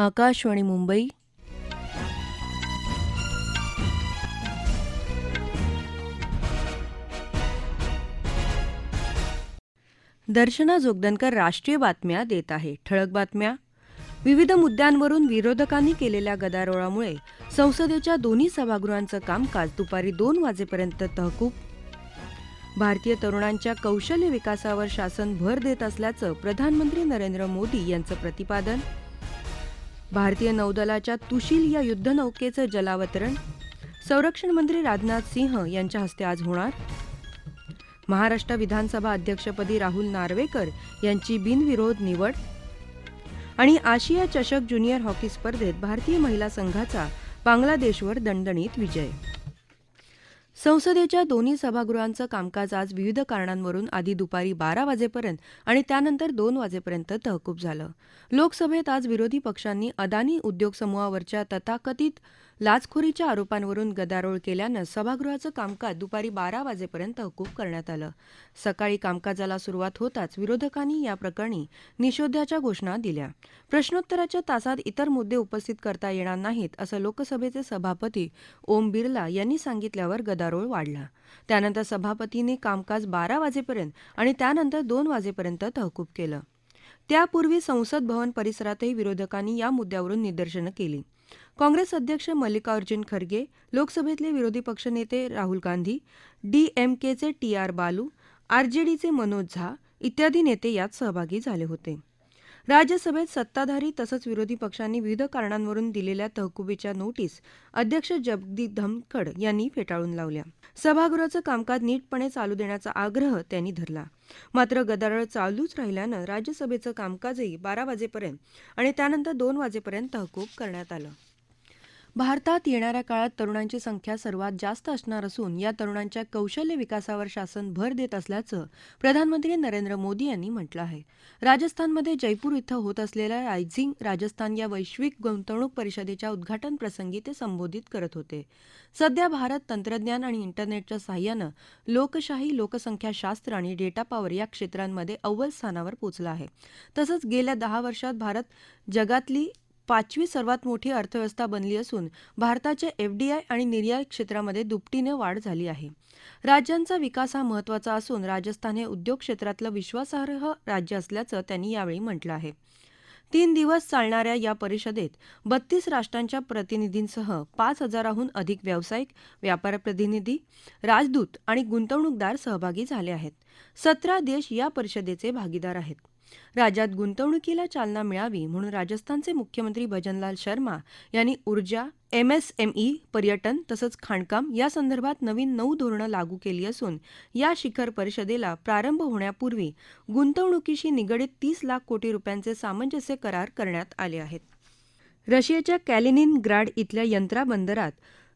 आकाशवाणी मुंबई. दर्शना जोगदनकर राष्ट्रीय बातम्या देत आहे. ठळक बातम्या. विविध मुद्द्यांवरून विरोधकांनी केलेल्या गदारोळामुळे संसदेच्या दोन्ही सभागृहांचं कामकाज दुपारी दोन वाजेपर्यंत तहकूब. भारतीय तरुणांच्या कौशल्य विकासावर शासन भर देत असल्याचं प्रधानमंत्री नरेंद्र मोदी यांचं प्रतिपादन. भारतीय नौदलाच्या तुशील या युद्धनौकेचं जलावतरण? संरक्षण मंत्री राजनाथ सिंह यांच्या हस्ते आज होणार? महाराष्ट्र विधानसभा अध्यक्षपदी राहुल नार्वेकर यांची बिनविरोध निवड? आणि आशिया चषक ज्युनियर हॉकी स्पर्धेत भारतीय महिला संघाचा बांगलादेशवर दणदणीत विजय? संसदेच्या दोन्ही सभागृहांचं कामकाज आज विविध कारणांवरून आधी दुपारी बारा वाजेपर्यंत आणि त्यानंतर दोन वाजेपर्यंत तहकूब झालं. लोकसभेत आज विरोधी पक्षांनी अदानी उद्योग समूहावरच्या तथाकथित लाचखोरीच्या आरोपांवरून गदारोळ केल्यानं सभागृहाचं कामकाज दुपारी बारा वाजेपर्यंत तहकूब करण्यात आलं. सकाळी कामकाजाला सुरुवात होताच विरोधकांनी या प्रकरणी निषेधाच्या घोषणा दिल्या. प्रश्नोत्तराच्या तासात इतर मुद्दे उपस्थित करता येणार नाहीत असं लोकसभेचे सभापती ओम बिर्ला यांनी सांगितल्यावर गदारोळ वाढला. त्यानंतर सभापतींनी कामकाज बारा वाजेपर्यंत आणि त्यानंतर दोन वाजेपर्यंत तहकूब केलं. त्यापूर्वी संसद भवन परिसरातही विरोधकांनी या मुद्द्यावरून निदर्शनं केली. काँग्रेस अध्यक्ष मल्लिकार्जुन खरगे लोकसभेतले विरोधी पक्षनेते राहुल गांधी डीएमकेचे टी आर बालू आरजेडीचे मनोज झा इत्यादी नेते यात सहभागी झाले होते. राज्यसभेत सत्ताधारी तसंच विरोधी पक्षांनी विविध कारणांवरून दिलेल्या तहकुबीच्या नोटीस अध्यक्ष जगदीप धनखड यांनी फेटाळून लावल्या. सभागृहाचं कामकाज नीटपणे चालू देण्याचा आग्रह त्यांनी धरला. मात्र गदारोळ चालूच राहिल्यानं राज्यसभेचं कामकाजही बारा वाजेपर्यंत आणि त्यानंतर दोन वाजेपर्यंत तहकूब करण्यात आलं. भारतात येणाऱ्या काळात तरुणांची संख्या सर्वात जास्त असणार असून या तरुणांच्या कौशल्य विकासावर शासन भर देत असल्याचं प्रधानमंत्री नरेंद्र मोदी यांनी म्हटलं आहे. राजस्थानमध्ये जयपूर इथं होत असलेल्या रायझिंग राजस्थान या वैश्विक गुंतवणूक परिषदेच्या उद्घाटन प्रसंगी ते संबोधित करत होते. सध्या भारत तंत्रज्ञान आणि इंटरनेटच्या सहाय्यानं लोकशाही लोकसंख्याशास्त्र आणि डेटा पॉवर या क्षेत्रांमध्ये अव्वल स्थानावर पोचला आहे. तसंच गेल्या दहा वर्षात भारत जगातली पाचवी सर्वात मोठी अर्थव्यवस्था बनली असून भारताच्या एफडीआय आणि निर्यात क्षेत्रामध्ये दुपटीने वाढ झाली आहे. राज्यांचा विकास हा महत्त्वाचा असून राजस्थान हे उद्योग क्षेत्रातलं विश्वासार्ह राज्य असल्याचं त्यांनी यावेळी म्हटलं आहे. तीन दिवस चालणाऱ्या या परिषदेत बत्तीस राष्ट्रांच्या प्रतिनिधींसह पाच हजाराहून अधिक व्यावसायिक व्यापार प्रतिनिधी राजदूत आणि गुंतवणूकदार सहभागी झाले आहेत. सतरा देश या परिषदेचे भागीदार आहेत. राज्यात गुंतवणुकीला चालना मिळावी म्हणून राजस्थानचे मुख्यमंत्री भजनलाल शर्मा यांनी ऊर्जा एमएसएमई पर्यटन तसंच खाणकाम या संदर्भात नवीन नऊ धोरणं लागू केली असून या शिखर परिषदेला प्रारंभ होण्यापूर्वी गुंतवणुकीशी निगडीत तीस लाख कोटी रुपयांचे सामंजस्य करार करण्यात आले आहेत. रशियाच्या कॅलिनिनग्राड इथल्या यंत्रा बंदरात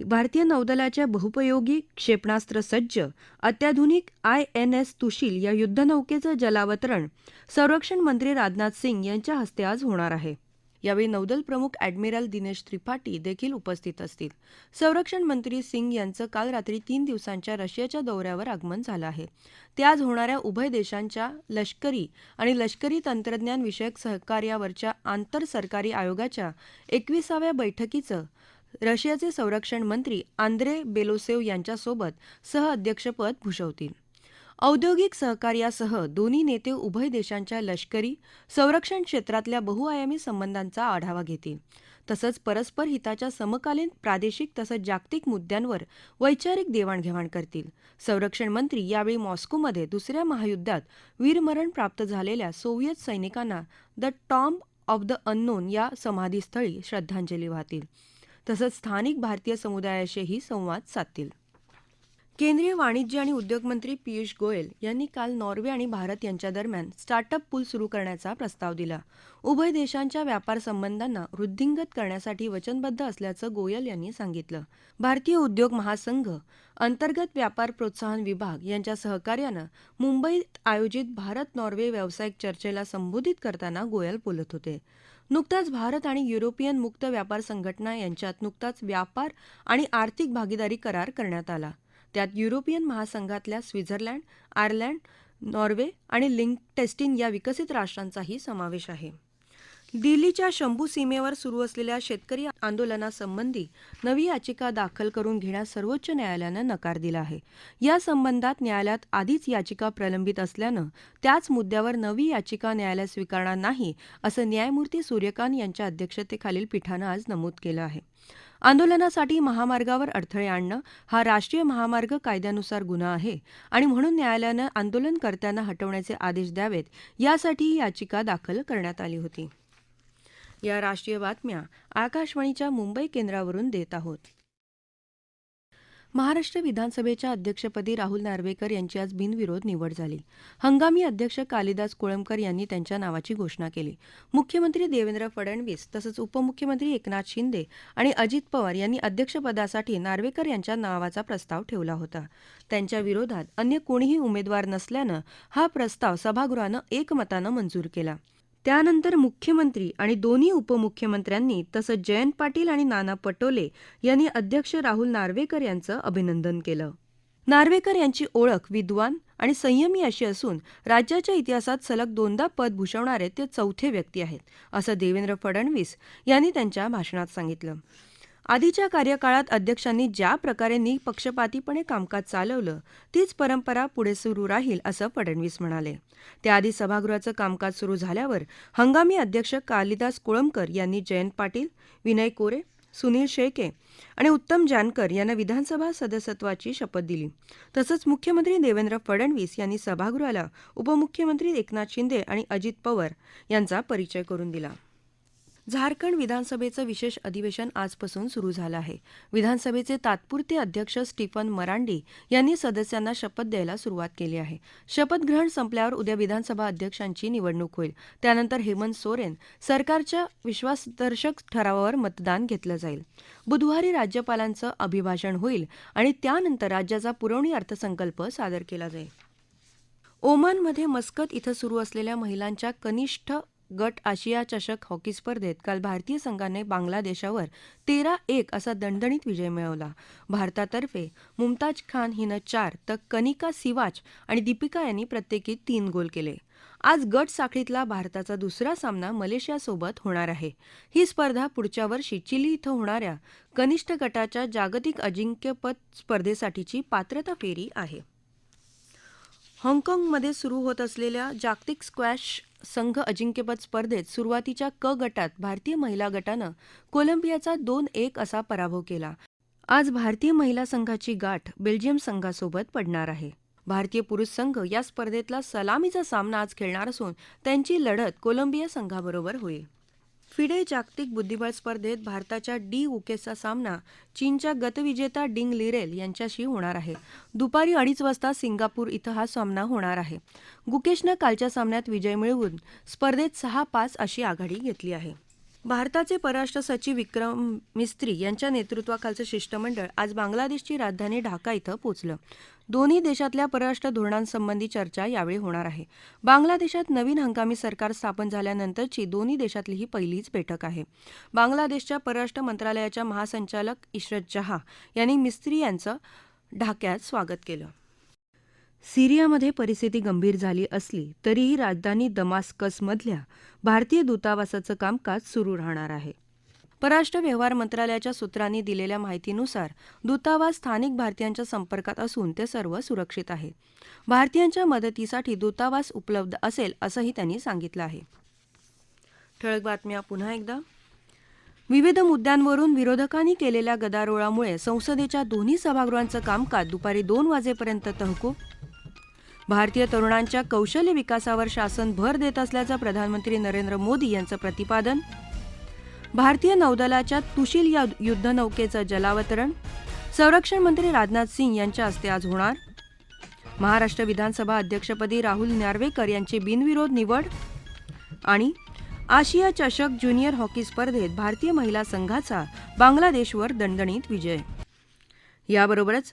भारतीय नौदलाच्या बहुपयोगी क्षेपणास्त्र सज्ज अत्याधुनिक आय एन एस तुशील या युद्धनौकेचं जलावतरण संरक्षण मंत्री राजनाथ सिंग यांच्या हस्ते आज होणार आहे. यावेळी नौदल प्रमुख अॅडमिरल दिनेश त्रिपाठी देखील उपस्थित असतील. संरक्षण मंत्री सिंग यांचं काल रात्री तीन दिवसांच्या रशियाच्या दौऱ्यावर आगमन झालं आहे. ते आज होणाऱ्या उभय देशांच्या लष्करी आणि लष्करी तंत्रज्ञान विषयक सहकार्यावरच्या आंतर सरकारी आयोगाच्या एकविसाव्या बैठकीचं रशियाचे संरक्षण मंत्री आंद्रे बेलोसेव यांच्यासोबत सहअध्यक्षपद भूषवतील. औद्योगिक सहकार्यासह दोन्ही नेते उभय देशांच्या लष्करी संरक्षण क्षेत्रातल्या बहुआयामी संबंधांचा आढावा घेतील. तसंच परस्पर हिताच्या समकालीन प्रादेशिक तसंच जागतिक मुद्द्यांवर वैचारिक देवाणघेवाण करतील. संरक्षण मंत्री यावेळी मॉस्कोमध्ये दुसऱ्या महायुद्धात वीरमरण प्राप्त झालेल्या सोव्हिएत सैनिकांना the tomb of the unknown या समाधीस्थळी श्रद्धांजली वाहतील. तसंच स्थानिक भारतीय समुदायाशीही संवाद साधतील. केंद्रीय वाणिज्य आणि उद्योग मंत्री पियुष गोयल यांनी काल नॉर्वे आणि भारत यांच्या दरम्यान स्टार्टअप पूल सुरू करण्याचा प्रस्ताव दिला. उभय देशांच्या व्यापार संबंधांना वृद्धिंगत करण्यासाठी वचनबद्ध असल्याचं गोयल यांनी सांगितलं. भारतीय उद्योग महासंघ अंतर्गत व्यापार प्रोत्साहन विभाग यांच्या सहकार्यानं मुंबईत आयोजित भारत नॉर्वे व्यावसायिक चर्चेला संबोधित करताना गोयल बोलत होते. नुकताच भारत आणि युरोपियन मुक्त व्यापार संघटना यांच्यात नुकताच व्यापार आणि आर्थिक भागीदारी करार करण्यात आला. त्यात युरोपियन महासंघातल्या स्वित्झर्लंड आयर्लंड नॉर्वे आणि लिंकटेस्टिन या विकसित राष्ट्रांचाही समावेश आहे. दिल्लीच्या शंभू सीमेवर सुरू असलेल्या शेतकरी आंदोलनासंबंधी नवी याचिका दाखल करून घेण्यास सर्वोच्च न्यायालयानं नकार दिला आहे. या संबंधात न्यायालयात आधीच याचिका प्रलंबित असल्यानं त्याच मुद्द्यावर नवी याचिका न्यायालय स्वीकारणार नाही असं न्यायमूर्ती सूर्यकांत यांच्या अध्यक्षतेखालील पीठानं आज नमूद केलं आहे. आंदोलनासाठी महामार्गावर अडथळे आणणं हा राष्ट्रीय महामार्ग कायद्यानुसार गुन्हा आहे आणि म्हणून न्यायालयानं आंदोलनकर्त्यांना हटवण्याचे आदेश द्यावेत यासाठी ही याचिका दाखल करण्यात आली होती. या राष्ट्रीय बातम्या आकाशवाणीच्या मुंबई केंद्रावरून देत आहोत. महाराष्ट्र विधानसभेच्या अध्यक्षपदी राहुल नार्वेकर यांची आज बिनविरोध निवड झाली. हंगामी अध्यक्ष कालिदास कोळंबकर यांनी त्यांच्या नावाची घोषणा केली. मुख्यमंत्री देवेंद्र फडणवीस तसंच उपमुख्यमंत्री एकनाथ शिंदे आणि अजित पवार यांनी अध्यक्षपदासाठी नार्वेकर यांच्या नावाचा प्रस्ताव ठेवला होता. त्यांच्या विरोधात अन्य कोणीही उमेदवार नसल्यानं हा प्रस्ताव सभागृहानं एकमतानं मंजूर केला. त्यानंतर मुख्यमंत्री आणि दोन्ही उपमुख्यमंत्र्यांनी तसंच जयंत पाटील आणि नाना पटोले यांनी अध्यक्ष राहुल नार्वेकर यांचं अभिनंदन केलं. नार्वेकर यांची ओळख विद्वान आणि संयमी अशी असून राज्याच्या इतिहासात सलग दोनदा पद भूषवणारे ते चौथे व्यक्ती आहेत असं देवेंद्र फडणवीस यांनी त्यांच्या भाषणात सांगितलं. आधीच्या कार्यकाळात अध्यक्षांनी ज्या प्रकारे निपक्षपातीपणे कामकाज चालवलं तीच परंपरा पुढे सुरू राहील असं फडणवीस म्हणाले. त्याआधी सभागृहाचं कामकाज सुरू झाल्यावर हंगामी अध्यक्ष कालिदास कोळंबकर यांनी जयंत पाटील विनय कोरे सुनील शेळके आणि उत्तम जानकर यांना विधानसभा सदस्यत्वाची शपथ दिली. तसंच मुख्यमंत्री देवेंद्र फडणवीस यांनी सभागृहाला उपमुख्यमंत्री एकनाथ शिंदे आणि अजित पवार यांचा परिचय करून दिला. झारखंड विधानसभेचं विशेष अधिवेशन आजपासून सुरू झालं आहे. विधानसभेचे तात्पुरते अध्यक्ष स्टीफन मरांडी यांनी सदस्यांना शपथ द्यायला सुरुवात केली आहे. शपथग्रहण संपल्यावर उद्या विधानसभा अध्यक्षांची निवडणूक होईल. त्यानंतर हेमंत सोरेन सरकारच्या विश्वासदर्शक ठरावावर मतदान घेतलं जाईल. बुधवारी राज्यपालांचं अभिभाषण होईल आणि त्यानंतर राज्याचा पुरवणी अर्थसंकल्प सादर केला जाईल. ओमानमध्ये मस्कत इथं सुरू असलेल्या महिलांच्या कनिष्ठ गट आशिया चषक हॉकी स्पर्धेत काल भारतीय संघाने बांगलादेशावर तेरा एक असा दणदणीत विजय मिळवला. भारतातर्फे मुमताज खान हिनं चार तर कनिका सिवाच आणि दीपिका यांनी प्रत्येकी तीन गोल केले. आज गट साखळीतला भारताचा दुसरा सामना मलेशियासोबत होणार आहे. ही स्पर्धा पुढच्या वर्षी चिली इथं होणाऱ्या कनिष्ठ गटाच्या जागतिक अजिंक्यपद स्पर्धेसाठीची पात्रता फेरी आहे. हाँगकाँगमध्ये सुरू होत असलेल्या जागतिक स्क्वॅश संघ अजिंक्यपद स्पर्धेत सुरुवातीच्या क गटात भारतीय महिला गटानं कोलंबियाचा दोन एक असा पराभव केला. आज भारतीय महिला संघाची गाठ बेल्जियम संघासोबत पडणार आहे. भारतीय पुरुष संघ या स्पर्धेतला सलामीचा सामना आज खेळणार असून त्यांची लढत कोलंबिया संघाबरोबर होईल. फिडे जागतिक बुद्धिबळ स्पर्धेत भारताच्या डी उकेचा सामना चीनच्या गतविजेता डिंग लिरेल यांच्याशी होणार आहे. दुपारी अडीच वाजता सिंगापूर इथं हा सामना होणार आहे. गुकेशनं कालच्या सामन्यात विजय मिळवून स्पर्धेत सहा पाच अशी आघाडी घेतली आहे. भारताचे परराष्ट्र सचिव विक्रम मिस्त्री यांच्या नेतृत्वाखालचं शिष्टमंडळ आज बांगलादेशची राजधानी ढाका इथं पोचलं. दोन्ही देशातल्या परराष्ट्र धोरणांसंबंधी चर्चा यावेळी होणार आहे. बांगलादेशात नवीन हंगामी सरकार स्थापन झाल्यानंतरची दोन्ही देशातली ही पहिलीच बैठक आहे. बांगलादेशच्या परराष्ट्र मंत्रालयाच्या महासंचालक इशरत जहा यांनी मिस्त्री यांचं ढाक्यात स्वागत केलं. सिरियामध्ये परिस्थिती गंभीर झाली असली तरीही राजधानी दमास्कसमधल्या भारतीय दूतावासाचं कामकाज सुरू राहणार आहे. परराष्ट्र व्यवहार मंत्रालयाच्या सूत्रांनी दिलेल्या माहितीनुसार दूतावास स्थानिक भारतीयांच्या संपर्कात असून ते सर्व सुरक्षित आहे. भारतीयांच्या मदतीसाठी दूतावास उपलब्ध असेल असंही त्यांनी सांगितलं आहे. ठळक बातम्या पुन्हा एकदा. विविध मुद्द्यांवरून विरोधकांनी केलेल्या गदारोळामुळे संसदेच्या दोन्ही सभागृहांचं कामकाज दुपारी दोन वाजेपर्यंत तहकूब भारतीय तरुणांच्या कौशल्य विकासावर शासन भर देत असल्याचं प्रधानमंत्री नरेंद्र मोदी यांचं प्रतिपादन. भारतीय नौदलाच्या तुशील या युद्धनौकेचं जलावतरण. संरक्षण मंत्री राजनाथ सिंग यांच्या हस्ते आज होणार. महाराष्ट्र विधानसभा अध्यक्षपदी राहुल नार्वेकर यांची बिनविरोध निवड. आणि आशिया चषक ज्युनियर हॉकी स्पर्धेत भारतीय महिला संघाचा बांगलादेशवर दणदणीत विजय. याबरोबरच